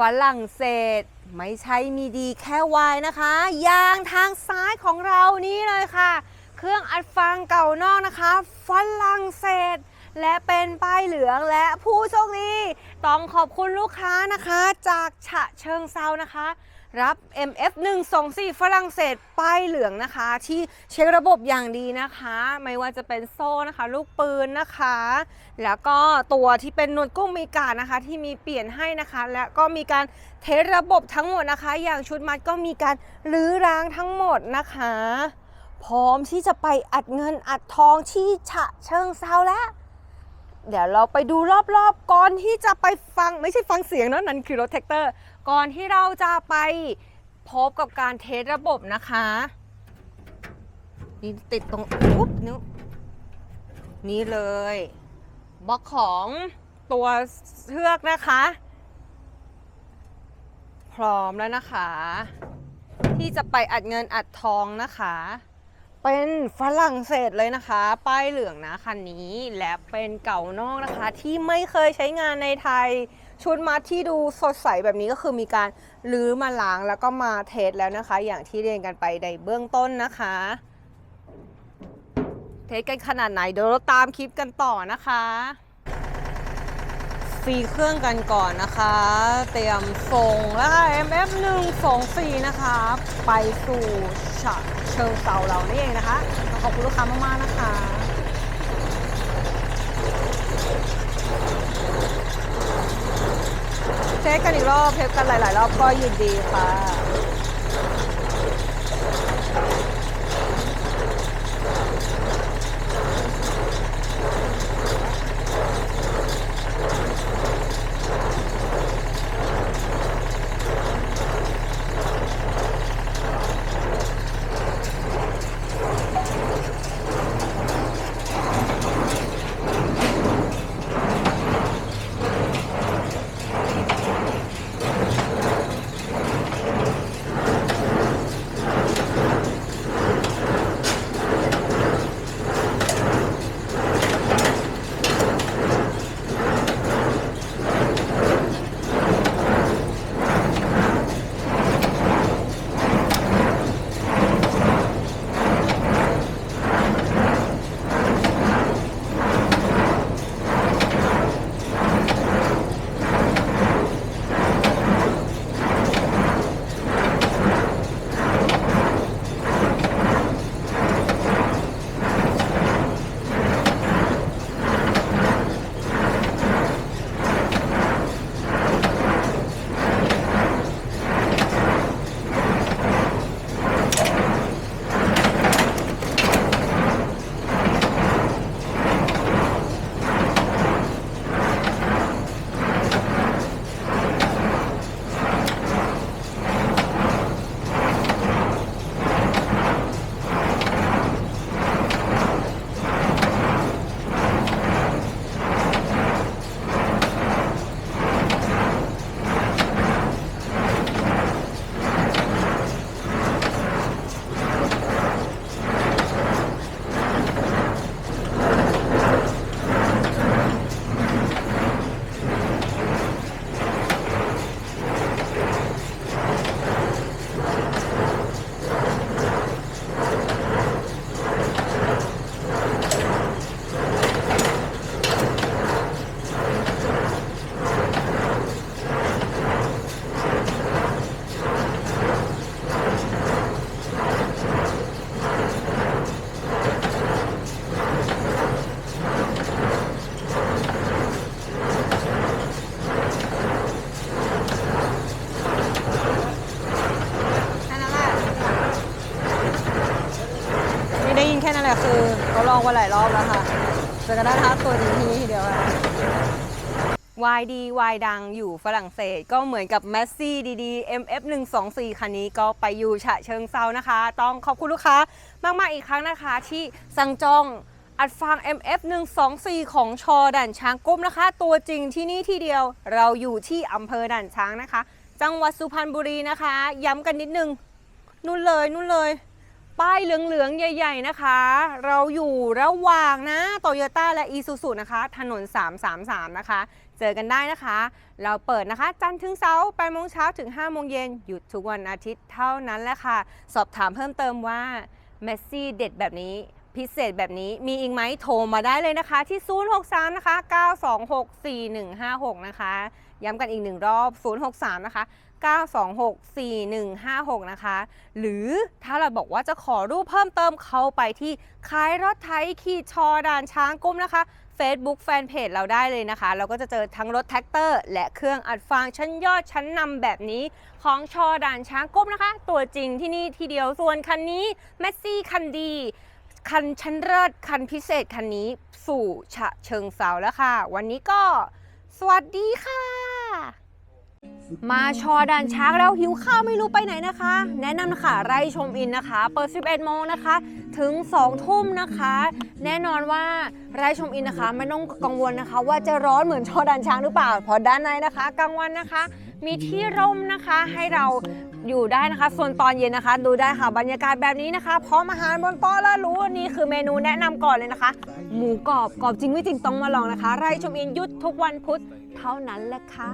ฝรั่งเศส ไม่ใช่มีดีแค่วายนะคะ ยางทางซ้ายของเรานี้เลยค่ะ เครื่องอัดฟังเก่านอกนะคะฝรั่งเศส และเป็นป้ายเหลืองและผู้โชคดี ต้องขอบคุณลูกค้านะคะ จากฉะเชิงเซานะคะ รับ MF 124ฝรั่งเศสป้ายเหลืองนะคะ ที่เช็คระบบอย่างดีนะคะ ไม่ว่าจะเป็นโซ่นะคะ ลูกปืนนะคะ แล้วก็ตัวที่เป็นนวดกุ้งมีกานะคะ ที่มีเปลี่ยนให้นะคะ และก็มีการเทสระบบทั้งหมดนะคะ อย่างชุดมัดก็มีการรื้อร้างทั้งหมดนะคะ พร้อมที่จะไปอัดเงินอัดทองที่ฉะเชิงเซาแล้ว เดี๋ยวเราไปดูรอบๆ ก่อนที่จะไปฟังไม่ใช่ฟังเสียงนะนั่นคือรถแท็กเตอร์ ก่อนที่เราจะไปพบกับการเทสระบบนะคะนี่ติดตรงปุ๊บนิ้วนี่เลยบล็อกของตัวเชือกนะคะ พร้อมแล้วนะคะ ที่จะไปอัดเงินอัดทองนะคะ เป็นฝรั่งเศสเลยนะคะ ป้ายเหลืองนะคันนี้และเป็นเก่านอกนะคะ ที่ไม่เคยใช้งานในไทย ชุดมัดที่ดูสดใสแบบนี้ก็คือมีการลื้อมาล้างแล้วก็มาเทสแล้วนะคะ อย่างที่เรียนกันไปในเบื้องต้นนะคะ เทสกันขนาดไหนเดี๋ยวเราตามคลิปกันต่อนะคะ ฟรีเครื่องกันก่อนนะคะ เตรียมส่งแล้วค่ะ MF 1 2 4นะคะ ไปสู่ฉะเชิงเซาเรานี่เองนะคะ ขอบคุณลูกค้ามาก ๆ นะคะเช็คกันอีกรอบเทสกันหลาย ๆ รอบก็ยินดีค่ะ ลองมาหลายรอบแล้วค่ะเจอกันได้นะคะตัวนี้ทีเดียวค่ะวายดีวายดังอยู่ฝรั่งเศส ก็เหมือนกับแมสซี่ดี MF 1 2 4คันนี้ก็ไปอยู่ฉะเชิงเซานะคะ ต้องขอบคุณลูกค้ามาก ๆ อีกครั้งนะคะ ที่สั่งจองอัดฟัง MF 1 2 4ของชอด่านช้างกุ้มนะคะ ตัวจริงที่นี่ที่เดียวเราอยู่ที่อำเภอด่านช้างนะคะ จังหวัดสุพรรณบุรีนะคะ ย้ำกันนิดนึงนู่นเลยนู่นเลย ป้ายเหลืองๆ ใหญ่ ๆ นะคะ เราอยู่ระหว่างนะโตโยต้าและอีซูซูนะคะ ถนน 333 นะคะ เจอกันได้นะคะ เราเปิดนะคะ จันทร์ถึงเสาร์8โมงเช้าถึง 5 โมงเย็น หยุดทุกวันอาทิตย์เท่านั้นแหละค่ะ สอบถามเพิ่มเติมว่าเมสซี่เด็ดแบบนี้พิเศษแบบนี้มีอีกไหมโทรมาได้เลยนะคะ ที่ 063 นะคะ 9264156 นะคะ ย้ำกันอีกหนึ่งรอบ 063 นะคะ 9264156 นะคะ หรือถ้าเราบอกว่าจะขอรูปเพิ่มเติมเข้าไปที่ขายรถไถขีดชอด่านช้างกุ้มนะคะ Facebook Fanpage เราได้เลยนะคะ เราก็จะเจอทั้งรถแท็กเตอร์ และเครื่องอัดฟางชั้นยอดชั้นนำแบบนี้ของชอด่านช้างกุ้มนะคะ ตัวจริงที่นี่ทีเดียวส่วนคันนี้แมสซี่คันดีคันชั้นเลิศคันพิเศษคันนี้สู่ฉะเชิงเซาแล้วค่ะ วันนี้ก็ สวัสดีค่ะ มาชอด่านช้างแล้วหิวข้าวไม่รู้ไปไหนนะคะ แนะนำนะคะไร่ชมอินนะคะ เปิด 11 โมงนะคะ ถึง 2 ทุ่มนะคะ แน่นอนว่าไร่ชมอินนะคะ ไม่ต้องกังวลนะคะ ว่าจะร้อนเหมือนชอด่านช้างหรือเปล่าเพราะด้านในนะคะกลางวันนะคะ มีที่ร่มนะคะให้เราอยู่ได้นะคะ ส่วนตอนเย็นนะคะ ดูได้ค่ะบรรยากาศแบบนี้นะคะพร้อมอาหารบนโต๊ะแล้วรู้นี่คือเมนูแนะนำก่อนเลยนะคะ หมูกรอบกรอบจริงไม่จริงต้องมาลองนะคะ ไร่ชมอินยุดทุกวันพุธ เท่านั้นแหละค่ะ